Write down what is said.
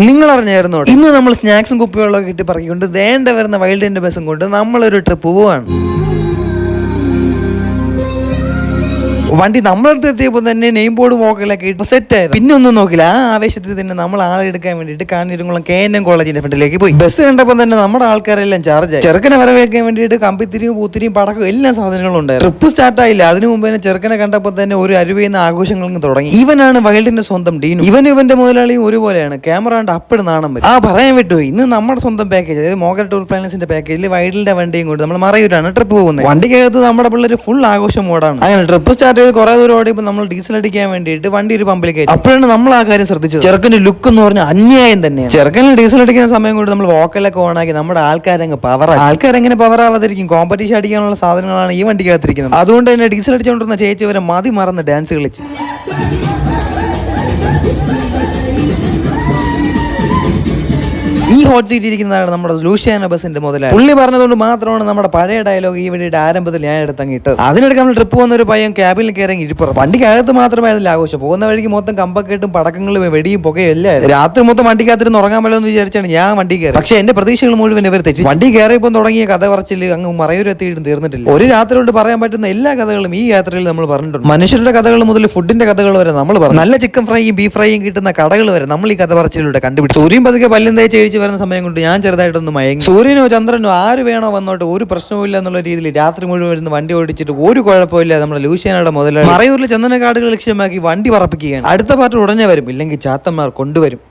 നിങ്ങൾ അറിഞ്ഞായിരുന്നോ ഇന്ന് നമ്മൾ സ്നാക്സും കുപ്പികളൊക്കെ കിട്ടി പറക്കിക്കൊണ്ട് വേണ്ട വരുന്ന വൈൽഡിന്റെ ബസ്സും കൊണ്ട് നമ്മളൊരു ട്രിപ്പ് പോവാണ്. വണ്ടി നമ്മളടുത്ത് എത്തിയപ്പോൾ തന്നെ നെയിം ബോർഡ് മോക്കലൊക്കെ ഇട്ട് സെറ്റ് ആയിരുന്നു. പിന്നെ ഒന്നും നോക്കില്ല. ആ ആവേശത്തിൽ തന്നെ നമ്മൾ ആളെടുക്കാൻ വേണ്ടിയിട്ട് കാഞ്ഞിരുംകുളം കെ എൻ എം കോളേജിന്റെ ഫ്രണ്ടിലേക്ക് പോയി. ബസ് കണ്ടപ്പോൾ തന്നെ നമ്മുടെ ആൾക്കാരെല്ലാം ചാർജ് ആയി. ചെറുക്കനെ വരവേൽക്കാൻ വേണ്ടിയിട്ട് കമ്പിത്തിരിയും പൂത്തിരിയും പടക്കം എല്ലാ സാധനങ്ങളും ഉണ്ടായിരുന്നു. ട്രിപ്പ് സ്റ്റാർട്ട് ആയില്ല. അതിനു മുമ്പ് തന്നെ ചെറുക്കനെ കണ്ടപ്പോൾ തന്നെ ഒരു അരുവയുന്ന ആഘോഷങ്ങളും തുടങ്ങി. ഇവനാണ് വൈൽഡിന്റെ സ്വന്തം ഡീനു. ഇവൻ ഇവന്റെ മുതലാളിയും ഒരുപോലെയാണ്. ക്യാമറ കണ്ട് അപ്പഴും നാണം ആ പറയാൻ വിട്ടു. ഇന്ന് നമ്മുടെ സ്വന്തം പാക്കേജ് അതായത് മോഗൽ ടൂർ പ്ലാനസിന്റെ പാക്കേജിൽ വൈൽഡിന്റെ വണ്ടിയും കൊണ്ട് നമ്മൾ മറയൂരാണ് ട്രിപ്പ് പോകുന്നത്. വണ്ടിക്കകത്ത് നമ്മുടെ പിള്ളേർ ഫുൾ ആഘോഷം മോഡാണ് അങ്ങനെ ട്രിപ്പ് സ്റ്റാർട്ട് ചെയ്ത് കുറെ ദൂരം ഓടിയപ്പോൾ നമ്മൾ ഡീസൽ അടിക്കാൻ വേണ്ടിയിട്ട് വണ്ടി ഒരു പമ്പിൽ കയറ്റി. അപ്പോഴാണ് നമ്മൾ ആ കാര്യം ശ്രദ്ധിച്ചത്. ചെറുക്കന്റെ ലുക്ക് എന്ന് പറഞ്ഞാൽ അന്യായം തന്നെ ചെറുക്കന് ഡീസൽ അടിക്കുന്ന സമയം കൊണ്ട് നമ്മൾ വോക്കലൊക്കെ ഓണാക്കി നമ്മുടെ ആൾക്കാരങ്ങ് പവർ ആൾക്കാരെങ്ങനെ പവർ ആവാതിരിക്കും? കോമ്പറ്റീഷൻ അടിക്കാനുള്ള സാധനങ്ങളാണ് ഈ വണ്ടിക്കകത്തിരിക്കുന്നത് അതുകൊണ്ട് തന്നെ ഡീസൽ അടിച്ചുകൊണ്ടിരുന്ന ചേച്ചി വരെ മതി മറന്ന് ഡാൻസ് കളിച്ച്. ഹോട്ട് സീറ്റ് നമ്മുടെ ലൂഷ്യാന ബസിന്റെ മുതലാളി. പുള്ളി പറഞ്ഞതുകൊണ്ട് മാത്രമാണ് നമ്മുടെ പഴയ ഡയലോഗ് ഈ വണ്ടിയുടെ ആരംഭത്തിൽ ഞാൻ എടുത്തങ്ങ് ഇട്ടത്. അതിനിടയ്ക്ക് നമ്മൾ ട്രിപ്പ് വന്ന ഒരു പയ്യൻ ക്യാബിൽ കയറി ഇരിപ്പുറം വണ്ടിക്കകത്ത് മാത്രമായിരുന്നില്ല ആഘോഷം. പോകുന്ന വഴിക്ക് മൊത്തം കമ്പക്കെട്ടും പടക്കങ്ങളും വെടിയും പുകയും രാത്രി മൊത്തം വണ്ടിക്കകത്തിരുന്ന് ഉറങ്ങാൻ പറ്റുമെന്ന് വിചാരിച്ചാണ് ഞാൻ വണ്ടി കയറി പക്ഷേ എന്റെ പ്രതീക്ഷകൾ മുഴുവൻ ഇവർ തെറ്റി വണ്ടി കയറിയപ്പോൾ തുടങ്ങിയ കഥ പറച്ചിൽ അങ്ങ് മറയൂരെത്തിയിട്ടും തീർന്നിട്ടില്ല. ഒരു രാത്രി കൊണ്ട് പറയാൻ പറ്റുന്ന എല്ലാ കഥകളും ഈ യാത്രയിൽ നമ്മൾ പറഞ്ഞിട്ടുണ്ട്. മനുഷ്യരുടെ കഥകൾ മുതൽ ഫുഡിന്റെ കഥകൾ വരെ നമ്മൾ പറഞ്ഞു. നല്ല ചിക്കൻ ഫ്രൈയും ബീഫ് ഫ്രൈയും കിട്ടുന്ന കടകൾ വരെ നമ്മൾ ഈ കഥ പറച്ചിലൂടെ കണ്ടുപിടിച്ചു. സൂര്യൻ പതുക്കെ പല്ലും തേച്ച് കഴിച്ച് വരുന്ന സമയം കൊണ്ട് ഞാൻ ചെറുതായിട്ടൊന്ന് മയങ്ങി. സൂര്യനോ ചന്ദ്രനോ ആര് വേണോ വന്നോട്ട് ഒരു പ്രശ്നവുമില്ല എന്നുള്ള രീതിയിൽ രാത്രി മുഴുവൻ ഇരുന്ന് വണ്ടി ഓടിച്ചിട്ട് ഒരു കുഴപ്പമില്ല നമ്മുടെ ലൂഷ്യാനയുടെ മുതലാളി. മറയൂരിലെ ചന്ദനക്കാടുകൾ ലക്ഷ്യമാക്കി വണ്ടി പറപ്പിക്കുകയാണ്. അടുത്ത പാർട്ടി ഉടനെ വരും ഇല്ലെങ്കിൽ ചാത്തന്മാർ കൊണ്ടുവരും.